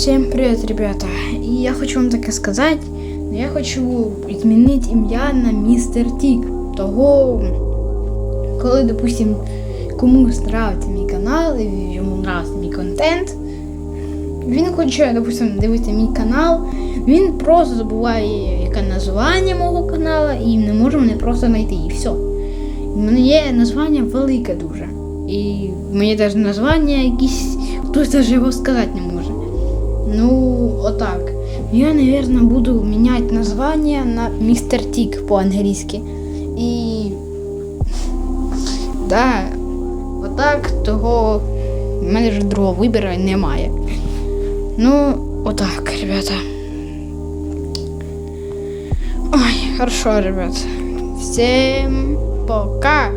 Всем привет, ребята! И я хочу вам таке сказати. Я хочу змінити ім'я на Містер Тік. Того, коли, допустим, комусь нравиться мій канал, і йому нравиться мій контент, він хоче, допустим, дивитися мій канал, він просто забуває, яке названня мого каналу, і не може мене просто знайти, і все. У мене є названня велике дуже. І моє теж названня якісь, хтось навіть його сказати не може. Ну, отак. Я, наверное, буду міняти названня на Містер Тік по-англійськи. І. Да, отак, того в мене вже другого вибору немає. Ну, отак, ребята. Ой, хорошо, ребят. Всем пока.